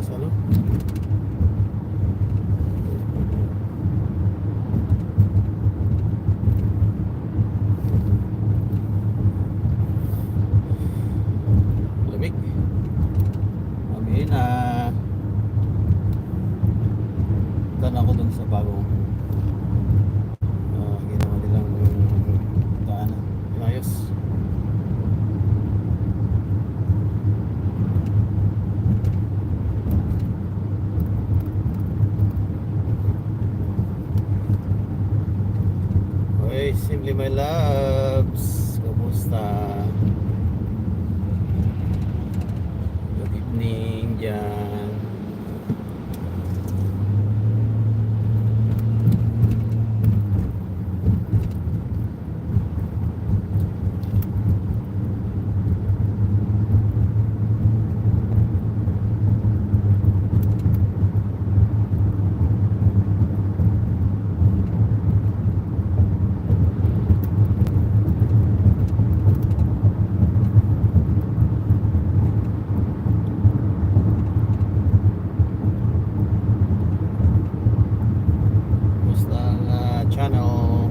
넘어서는 My Loves. Kumusta? Good evening dyan. Kumusta ang ah, channel?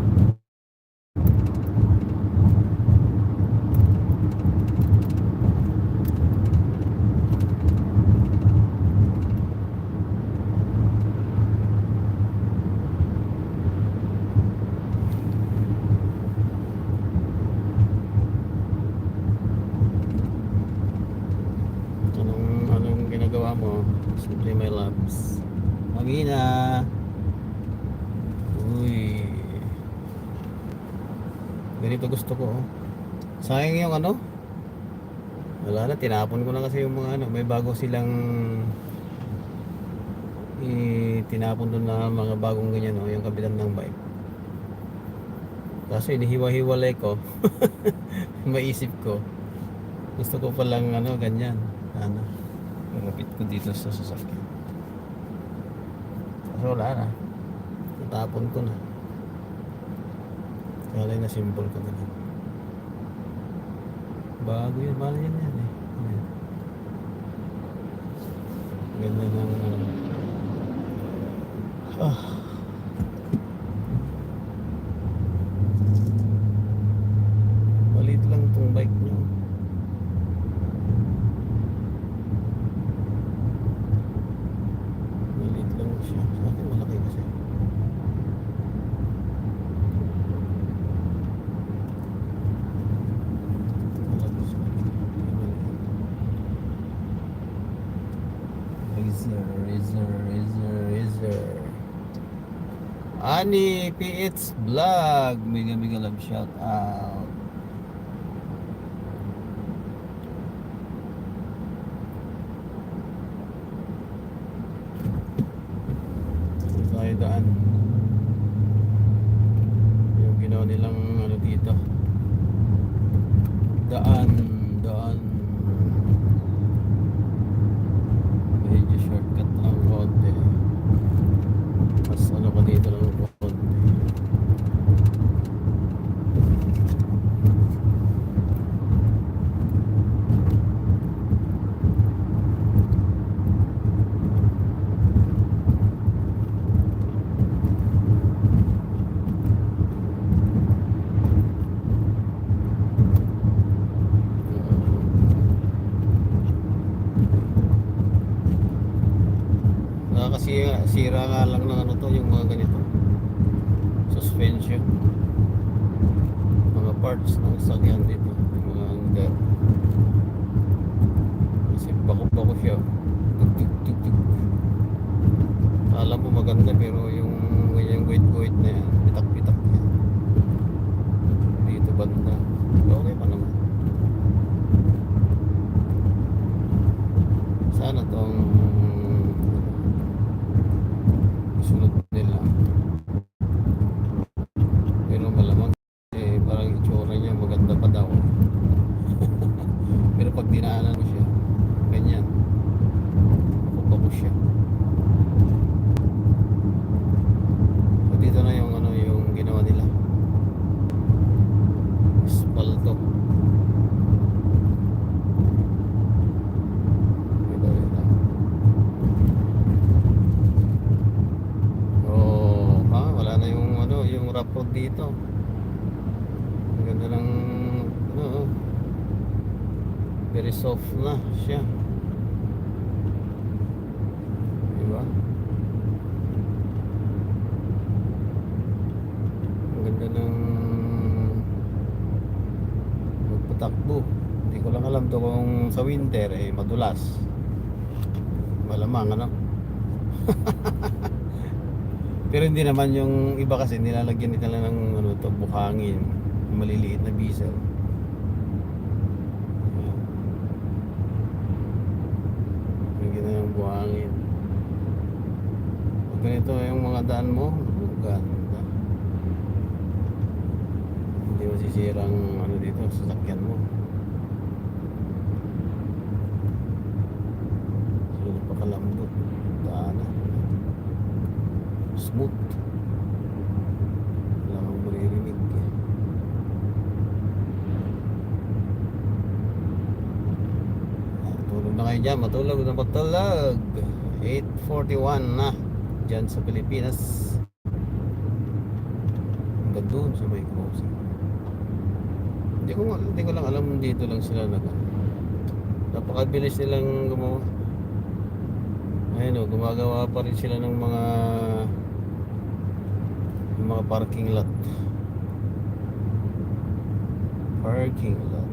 Anong, anong ginagawa mo? Simply my loves. Magina. Uy. Ganito gusto ko. oh. Sayang yung ano? Wala na, tinapon ko na kasi yung mga ano. May bago silang eh, tinapon doon na mga bagong ganyan, no? yung kabilang ng bike. Kaso inihiwa-hiwalay ko. Maisip ko. Gusto ko palang ano, ganyan. Ano. Malapit ko dito sa sasakyan. Kaso wala na. Natapon ko na. Kala na ko na lang. Bago yun, mahal yan yan eh. Yan. Ganda ng ano. Ah. Maliit lang tong bike nyo. Maliit lang siya. Sa akin malaki kasi. Malaki sa akin. Razor, razor, razor, razor. Ani PH Vlog. Mega mega love shout out. Tayo daan. Yung ginawa nilang ano dito. Daan, daan. Medyo shortcut ang road eh. Mas ano pa dito lang road. Nakakasira sira nga lang ng ano to, yung mga ganito. Suspension. Mga parts ng sakyan dito. Mga hanggar. Kasi bako-bako siya. Tuk. Alam mo maganda pero yung yung guhit-guhit na yan, pitak-pitak yan. Dito banda. Okay pa naman. Sana tong sunod nila. Pero malamang eh, parang itsura niya maganda pa daw. Pero pag dinaanan mo siya, ganyan. Bako siya. So, dito na yung ano yung ginawa nila. Espalto. Ito, ito. Oh, ah, wala na yung ano, dito. Ang ganda ng ano, oh. very soft na siya. Diba? Ang ganda ng magpatakbo. Hindi ko lang alam to kung sa winter eh madulas. Malamang ano. Pero hindi naman yung iba kasi nilalagyan nila ng ano to, buhangin, maliliit na. Ayan. Yung ganda ng buhangin. Pag ganito yung mga daan mo, ganda. Hindi masisira ang ano dito, sasakyan mo. Smooth. Wala kang maririnig. Tulog na kayo dyan. Matulog na matulog. 8.41 na. Dyan sa Pilipinas. Hanggang doon sa may crossing. Hindi ko, hindi ko lang alam dito lang sila nag Napakabilis nilang gumawa. Ayun o, gumagawa pa rin sila ng mga yung mga parking lot. Parking lot.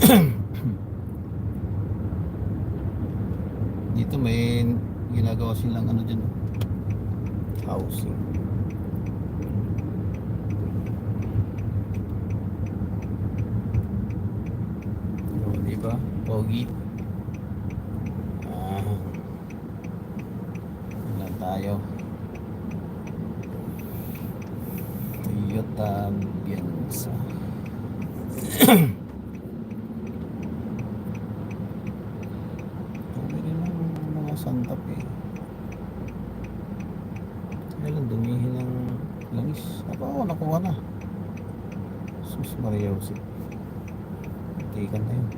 Dito may ginagawa silang ano dyan. Housing. Oh, di ba? Pogi. Ah. Tayo. Toyota Bianza. Pwede rin ng mga Santa Fe. Kaya lang dumihin ng langis. Ako, ako nakuha na. Sus Maria Jose. Tikan na yun.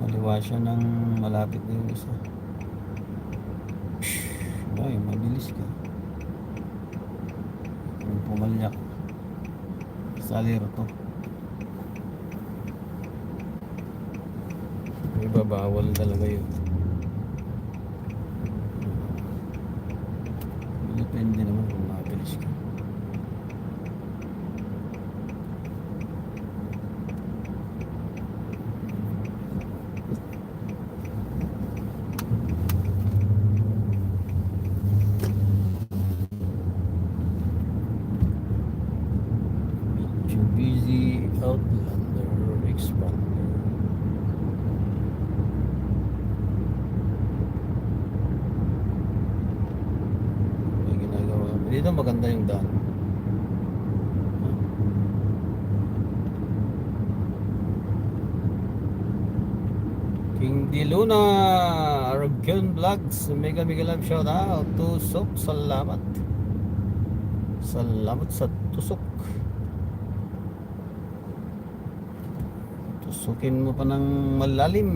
Maliwa siya ng malapit na yung isa. Ay, mabilis ka. Kung pumalyak. Salero to. Iba bawal talaga yun. Depende naman kung mabilis ka. Mitsubishi Outlander Expander. May ginagawa. Dito maganda yung daan. King Di Luna, Vlogs, mega mega love shout out, tusok, salamat. Salamat sa tusok. Tusukin mo pa ng malalim.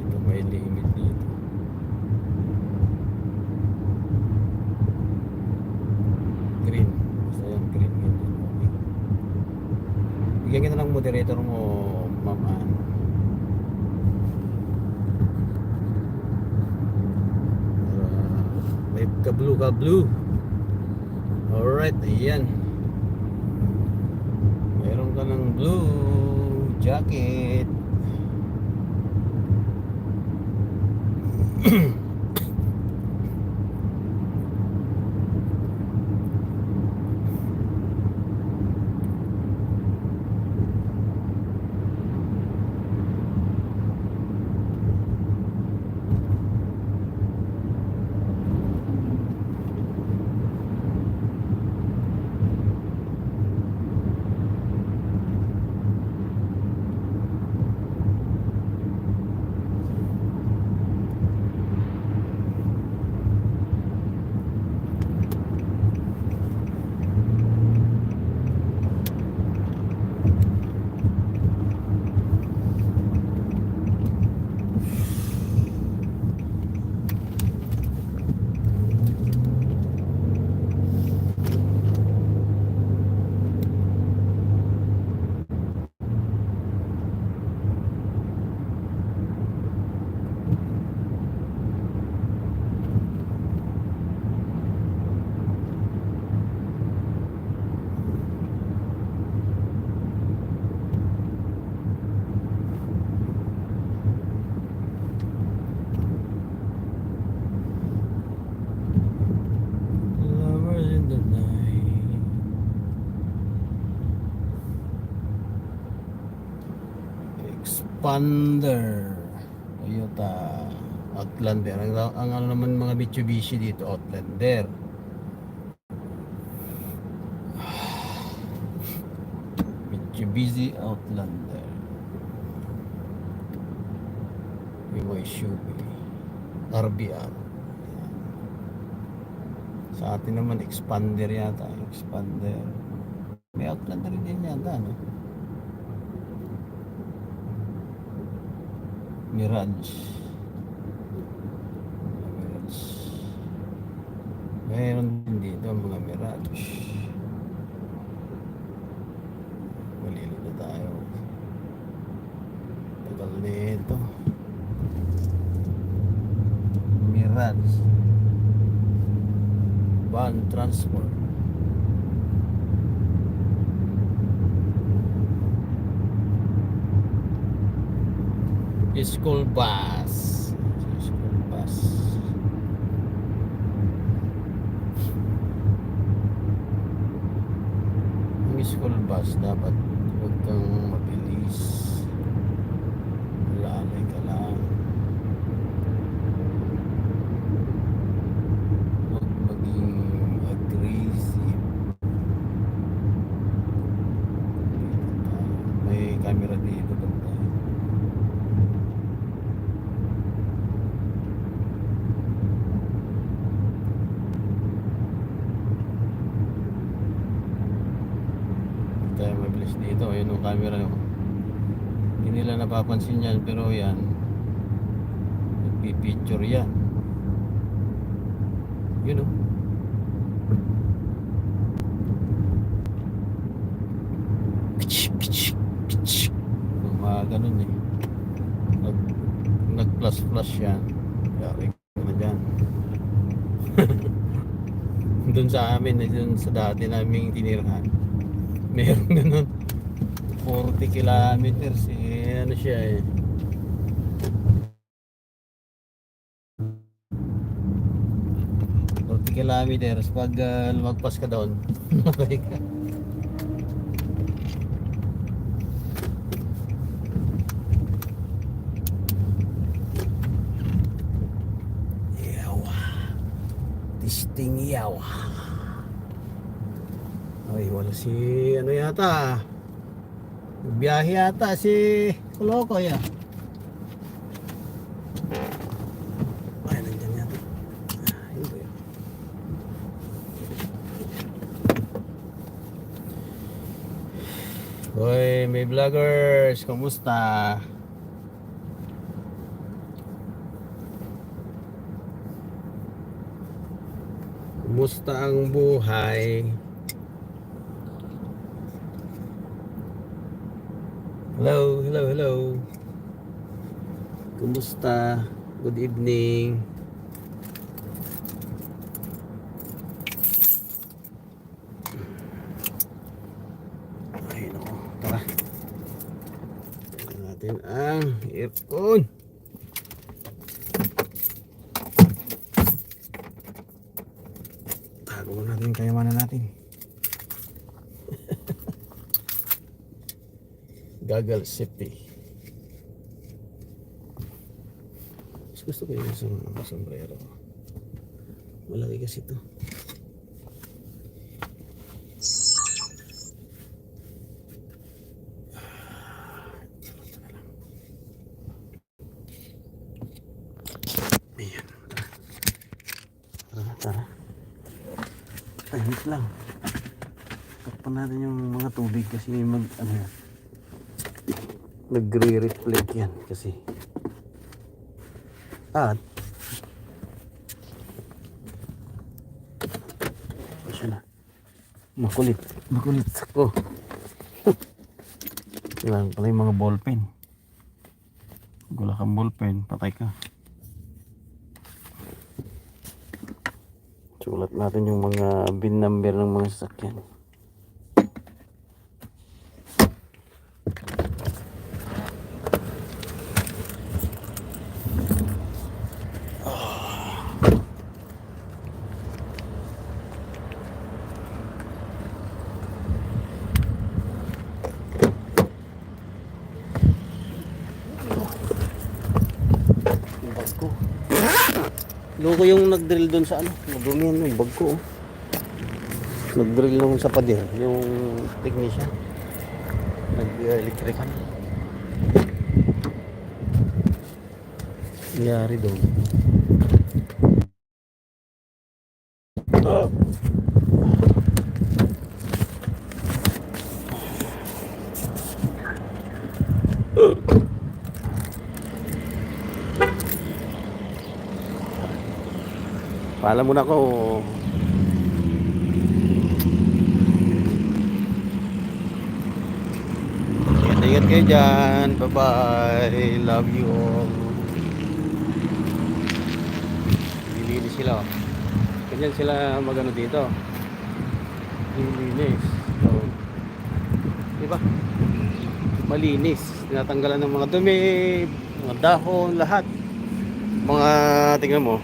Ito may limit dito. Green. Basta yan, green. Green. Okay. Bigyan kita ng moderator mo, Ma'am Ann. Para may ka-blue ka-blue. Alright, ayan. Meron ka ng blue jacket. Expander. Toyota. Outlander. Ang, ang ano naman mga Mitsubishi dito, Outlander. Mitsubishi Outlander. May mga SUV. RBR. Sa atin naman, Expander yata. Expander. May Outlander din yata, no? Mirage. Mirage. Mayroon din dito mga Mirage. Malilo na tayo. Tagal nito. Mirage. Van Transport. School bus. School bus. Ang school bus dapat huwag kang mabilis. Lalay ka lang. Huwag maging aggressive. May camera dito banda. Huwag tayo mabilis dito. Ayun yung camera. oh. Hindi nila napapansin yan pero yan. Nagpipicture yan. Yun oh. Pitch, pitch. Mga ganun eh. Nag, nag-flash-flash yan. Yari na dyan. Doon sa amin, eh, doon sa dati naming tinirahan. Meron ganun. 40 kilometers eh. Ano siya eh. Kilometers pag uh, lumagpas ka doon okay ka. Yawa. Yawa. Ay wala si ano yata biyahe yata si Kuloko ya ay nandiyan yata Ah, yun ba yun? Hoy, may vloggers, kumusta? Kumusta ang buhay? Hello, hello, hello. Kumusta? Good evening. Ayun o. Tara. Tignan natin ang earphone. Tago mo natin yung kayamanan natin. Gagal safety. Mas gusto ko yung isang sombrero. Malaki kasi ito. Tara, wait lang. Takpan natin yung mga tubig kasi mag, ano yan. Nagre-reflect yan kasi. At, siya na. Makulit. Makulit ako. Kailangan pala yung mga ballpen. Wala kang ballpen, patay ka. Sulat natin yung mga bin number ng mga sasakyan. Loko yung nag-drill doon sa ano, madumi yan yung bag ko. oh. Nag-drill naman sa pader, yung technician. Nag-electrical. Nangyari doon. Paalam muna ako. Ingat-ingat kayo dyan. Bye-bye. Love you all. Lilinis sila. oh. Ganyan sila magano dito. Lilinis. So, diba? Malinis. Tinatanggalan ng mga dumi, mga dahon, lahat. Mga, tingnan mo,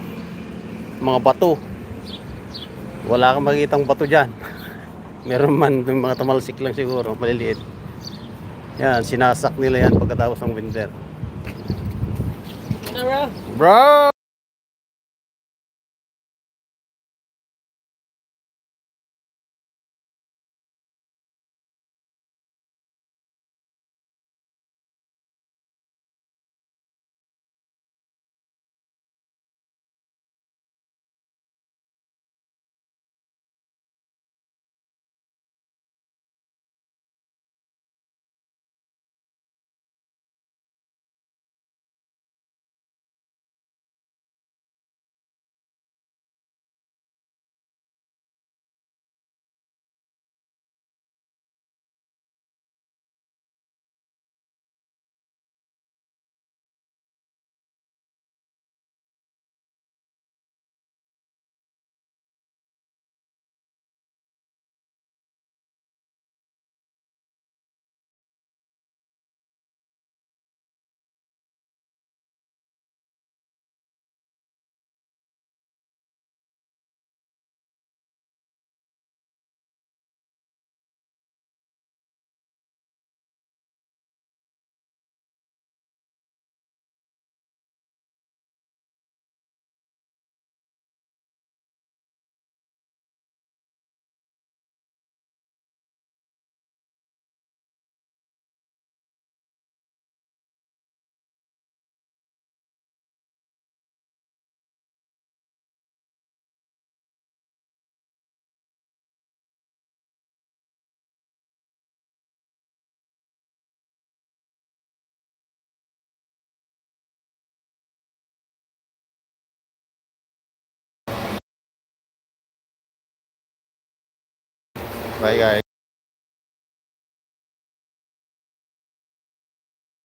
mga bato. Wala kang makikitang bato dyan. Meron man yung mga tamalsik lang siguro, maliliit. Yan, sinasak nila yan pagkatapos ng winter. Bro! Bye guys.